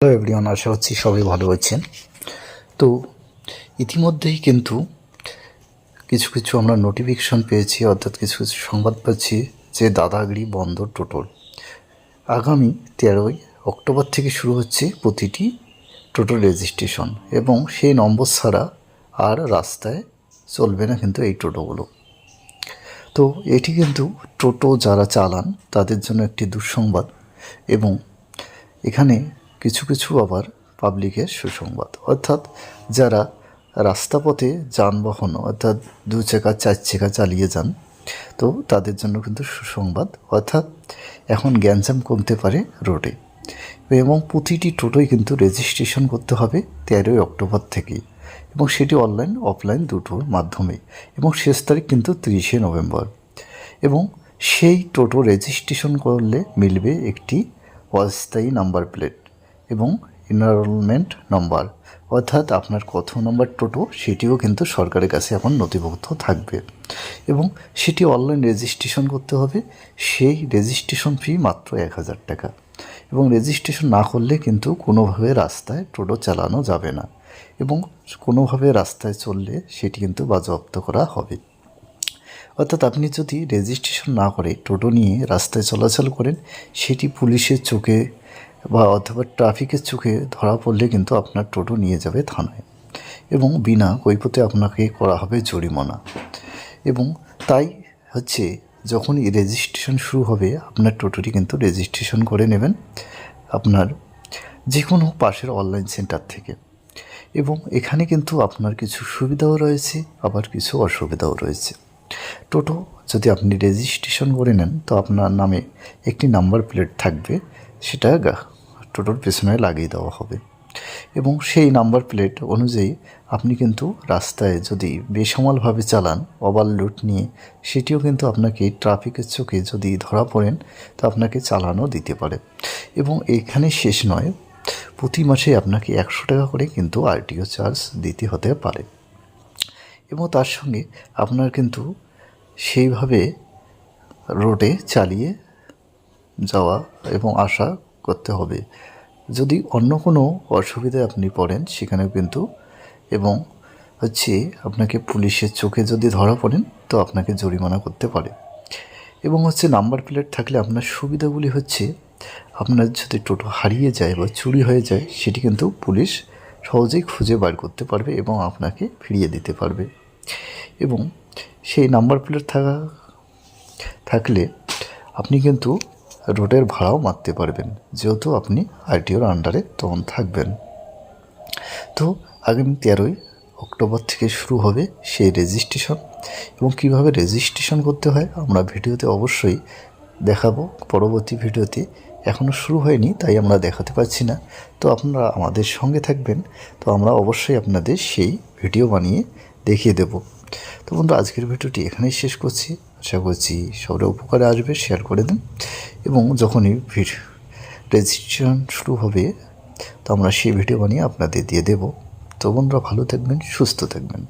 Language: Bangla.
হ্যালো এভরিওয়ান, আশা করছি সবাই ভালো আছেন। তো ইতিমধ্যেই কিন্তু কিছু কিছু আমরা নোটিফিকেশন পেয়েছি, অর্থাৎ কিছু কিছু সংবাদ পাচ্ছি যে দাদাগিরি বন্ধ টোটোর আগামী তেরোই অক্টোবর থেকে শুরু হচ্ছে প্রতিটি টোটো রেজিস্ট্রেশন এবং সেই নম্বর ছাড়া আর রাস্তায় চলবে না কিন্তু এই টোটোগুলো তো এটি কিন্তু টোটো যারা চালান তাদের জন্য একটি দুঃসংবাদ এবং এখানে কিছু কিছু আবার পাবলিকের সুসংবাদ। অর্থাৎ যারা রাস্তাপথে যানবাহন, অর্থাৎ দু চাকা, চার চাকা চালিয়ে যান, তো তাদের জন্য কিন্তু সুসংবাদ। অর্থাৎ এখন গ্যাঞ্জাম কমতে পারে রোডে। এবং প্রতিটি টোটোই কিন্তু রেজিস্ট্রেশন করতে হবে তেরোই অক্টোবর থেকেই। এবং সেটি অনলাইন অফলাইন দুটোর মাধ্যমে। এবং শেষ তারিখ কিন্তু তিরিশে নভেম্বর। এবং সেই টোটো রেজিস্ট্রেশন করলে মিলবে একটি অস্থায়ী নাম্বার প্লেট এবং এনরোলমেন্ট নম্বর অর্থাৎ আপনার কত নম্বর টোটো সেটিও কিন্তু সরকারের কাছে এখন নথিভুক্ত থাকবে। এবং সেটি অনলাইন রেজিস্ট্রেশন করতে হবে। সেই রেজিস্ট্রেশন ফি মাত্র এক হাজার টাকা। এবং রেজিস্ট্রেশন না করলে কিন্তু কোনোভাবে রাস্তায় টোটো চালানো যাবে না। এবং কোনোভাবে রাস্তায় চললে সেটি কিন্তু বাজেয়াপ্ত করা হবে। অর্থাৎ আপনি যদি রেজিস্ট্রেশন না করে টোটো নিয়ে রাস্তায় চলাচল করেন, সেটি পুলিশের চোখে বা অথবা ট্রাফিকের চোখে ধরা পড়লে কিন্তু আপনার টোটো নিয়ে যাবে থানায়। এবং বিনা কৈপথে আপনাকে করা হবে জরিমানা। এবং তাই হচ্ছে যখনই রেজিস্ট্রেশন শুরু হবে, আপনার টোটোটি কিন্তু রেজিস্ট্রেশন করে নেবেন আপনার যে কোনো পাশের অনলাইন সেন্টার থেকে। এবং এখানে কিন্তু আপনার কিছু সুবিধাও রয়েছে, আবার কিছু অসুবিধাও রয়েছে। টোটো যদি আপনি রেজিস্ট্রেশন করে নেন, তো আপনার নামে একটি নাম্বার প্লেট থাকবে। সেটা টোটোর পেছনে লাগিয়ে দেওয়া হবে। এবং সেই নাম্বার প্লেট অনুযায়ী আপনি কিন্তু রাস্তায় যদি বেসামালভাবে চালান ওভারলোড নিয়ে, সেটিও কিন্তু আপনাকে ট্রাফিকের চোখে যদি ধরা পড়েন, তো আপনাকে চালানো দিতে পারে। এবং এখানে শেষ নয়, প্রতি মাসে আপনাকে একশো টাকা করে কিন্তু আরটিও চার্জ দিতে হতে পারে। এবং তার সঙ্গে আপনার কিন্তু সেইভাবে রোডে চালিয়ে যাওয়া এবং আসা করতে হবে। যদি অন্য কোনো অসুবিধায় আপনি পড়েন সেখানেও কিন্তু এবং হচ্ছে আপনাকে পুলিশের চোখে যদি ধরা পড়েন তো আপনাকে জরিমানা করতে পারে। এবং হচ্ছে নাম্বার প্লেট থাকলে আপনার সুবিধাগুলি হচ্ছে আপনার যদি টোটো হারিয়ে যায় বা চুরি হয়ে যায় সেটি কিন্তু পুলিশ সহজেই খুঁজে বার করতে পারবে এবং আপনাকে ফিরিয়ে দিতে পারবে। এবং সেই নাম্বার প্লেট থাকা, থাকলে আপনি কিন্তু রোডের ভাড়াও মারতে পারবেন, যেহেতু আপনি আরটিওর আন্ডারে তখন থাকবেন। তো আগামী তেরোই অক্টোবর থেকে শুরু হবে সেই রেজিস্ট্রেশন এবং কীভাবে রেজিস্ট্রেশন করতে হয় আমরা ভিডিওতে অবশ্যই দেখাবো। পরবর্তী ভিডিওতে এখনও শুরু হয়নি, তাই আমরা দেখাতে পারছি না। তো আপনারা আমাদের সঙ্গে থাকবেন, তো আমরা অবশ্যই আপনাদের সেই ভিডিও বানিয়ে দেখিয়ে দেব। তো বন্ধু, আজকের ভিডিওটি এখানেই শেষ করছি। আশা করছি সবাই উপকারে আসবে শেয়ার করে দিন। এবং যখনই ভিড় রেজিস্ট্রেশন শুরু হবে, তো আমরা সেই ভিডিও বানিয়ে আপনাদের দিয়ে দেব। তো বন্ধুরা ভালো থাকবেন, সুস্থ থাকবেন।